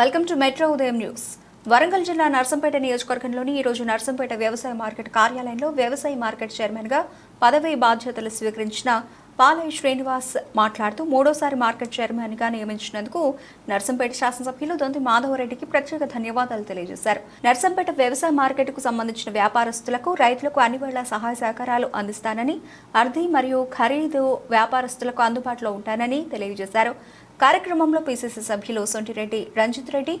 Welcome to metro ఉదయం news. Warangal జిల్లా నర్సంపేట నియోజకవర్గంలోని ఈ రోజు నర్సంపేట వ్యవసాయ మార్కెట్ కార్యాలయంలో వ్యవసాయ మార్కెట్ చైర్మన్గా పదవి బాధ్యతలు స్వీకరించిన పాలయ్య శ్రీనివాస్ మాట్లాడుతూ మూడోసారి మార్కెట్ చైర్మన్గా నియమించినందుకు నర్సంపేట శాసనసభ్యులు దొంతి మాధవరెడ్డికి ప్రత్యేక ధన్యవాదాలు తెలియజేశారు. నర్సంపేట వ్యవసాయ మార్కెట్కు సంబంధించిన వ్యాపారస్తులకు రైతులకు అన్ని వేళ సహాయ సహకారాలు అందిస్తానని అర్ధి మరియు ఖరీదు వ్యాపారస్తులకు అందుబాటులో ఉంటానని తెలియజేశారు. కార్యక్రమంలో పిసిసి సభ్యులు సొంటిరెడ్డి రంజిత్ రెడ్డి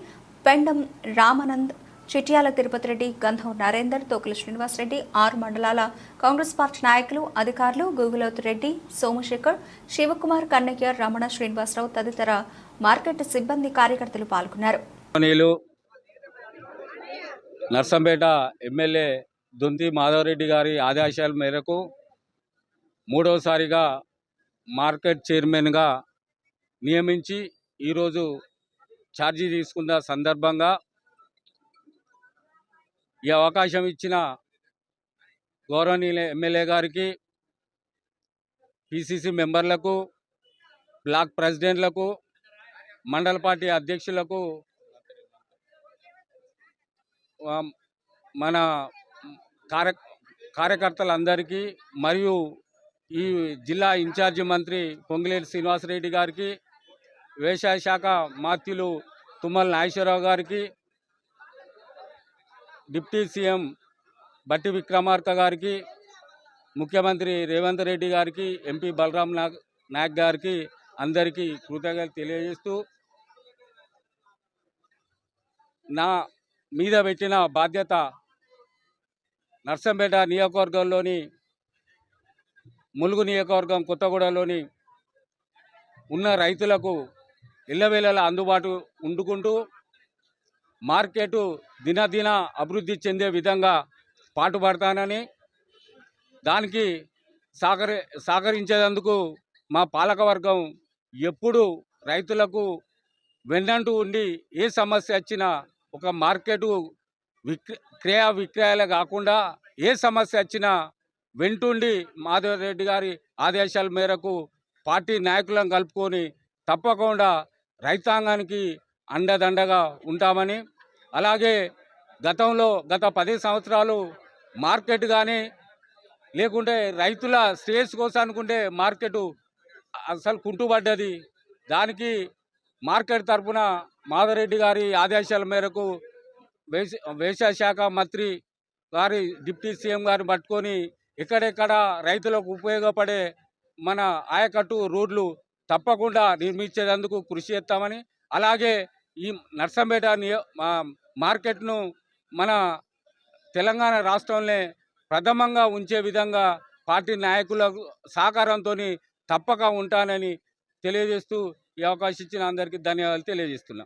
పెండం రామానంద్ చిట్యాల తిరుపతి రెడ్డి గంధం నరేందర్ తోకుల శ్రీనివాసరెడ్డి ఆరు మండలాల కాంగ్రెస్ పార్టీ నాయకులు అధికారులు గూగులవతి రెడ్డి సోమశేఖర్ శివకుమార్ కన్నయ్య రమణ శ్రీనివాసరావు తదితర మార్కెట్ సిబ్బంది కార్యకర్తలు పాల్గొన్నారు. నర్సంపేట ఎమ్మెల్యే దుంది మాధవరెడ్డి గారి ఆదేశాల మేరకు మూడవసారిగా మార్కెట్ చైర్మన్గా నియమించి ఈరోజు ఛార్జీ తీసుకున్న సందర్భంగా ఈ అవకాశం ఇచ్చిన గౌరవనీయుల ఎమ్మెల్యే గారికి పిసిసి మెంబర్లకు బ్లాక్ ప్రెసిడెంట్లకు మండల పార్టీ అధ్యక్షులకు మన కార్య కార్యకర్తలందరికీ మరియు ఈ జిల్లా ఇన్ఛార్జి మంత్రి పొంగిలేటి శ్రీనివాసరెడ్డి గారికి వ్యవసాయ శాఖ మాత్యులు తుమ్మల నాగేశ్వరరావు గారికి డిప్యూటీ సీఎం బట్టి విక్రమార్క గారికి ముఖ్యమంత్రి రేవంత్ రెడ్డి గారికి ఎంపీ బలరాం నాయక్ గారికి అందరికీ కృతజ్ఞతలు తెలియజేస్తూ నా మీద పెట్టిన బాధ్యత నర్సంపేట నియోజకవర్గంలోని ములుగు నియోజకవర్గం కొత్తగూడలోని ఉన్న రైతులకు ఇళ్ళవేళలా అందుబాటు ఉండుకుంటూ మార్కెట్ దినదిన అభివృద్ధి చెందే విధంగా పాటుపడతానని దానికి సహకరి సహకరించేందుకు మా పాలకవర్గం ఎప్పుడు రైతులకు వెన్నంటూ ఉండి ఏ సమస్య వచ్చినా ఒక మార్కెట్ విక్ర క్రయ విక్రయాలే కాకుండా ఏ సమస్య వచ్చినా వెంటుండి మాధవరెడ్డి గారి ఆదేశాల మేరకు పార్టీ నాయకులను కలుపుకొని తప్పకుండా రైతాంగానికి అండదండగా ఉంటామని అలాగే గతంలో గత పది సంవత్సరాలు మార్కెట్ కానీ లేకుంటే రైతుల శ్రేయస్ కోసం అనుకుంటే మార్కెట్ అసలు కుంటుపడ్డది. దానికి మార్కెట్ తరపున మాధవరెడ్డి గారి ఆదేశాల మేరకు వ్యవస- వ్యవసాయ శాఖ మంత్రి గారి డిప్యూటీ సీఎం గారిని పట్టుకొని ఎక్కడెక్కడ రైతులకు ఉపయోగపడే మన ఆయకట్టు రోడ్లు తప్పకుండా నిర్మించేందుకు కృషి చేస్తామని అలాగే ఈ నర్సంపేట నియో మా- మార్కెట్ను మన తెలంగాణ రాష్ట్రంలో ప్రథమంగా ఉంచే విధంగా పార్టీ నాయకుల సహకారంతో తప్పక ఉంటానని తెలియజేస్తూ ఈ అవకాశం ఇచ్చిన అందరికీ ధన్యవాదాలు తెలియజేస్తున్నా.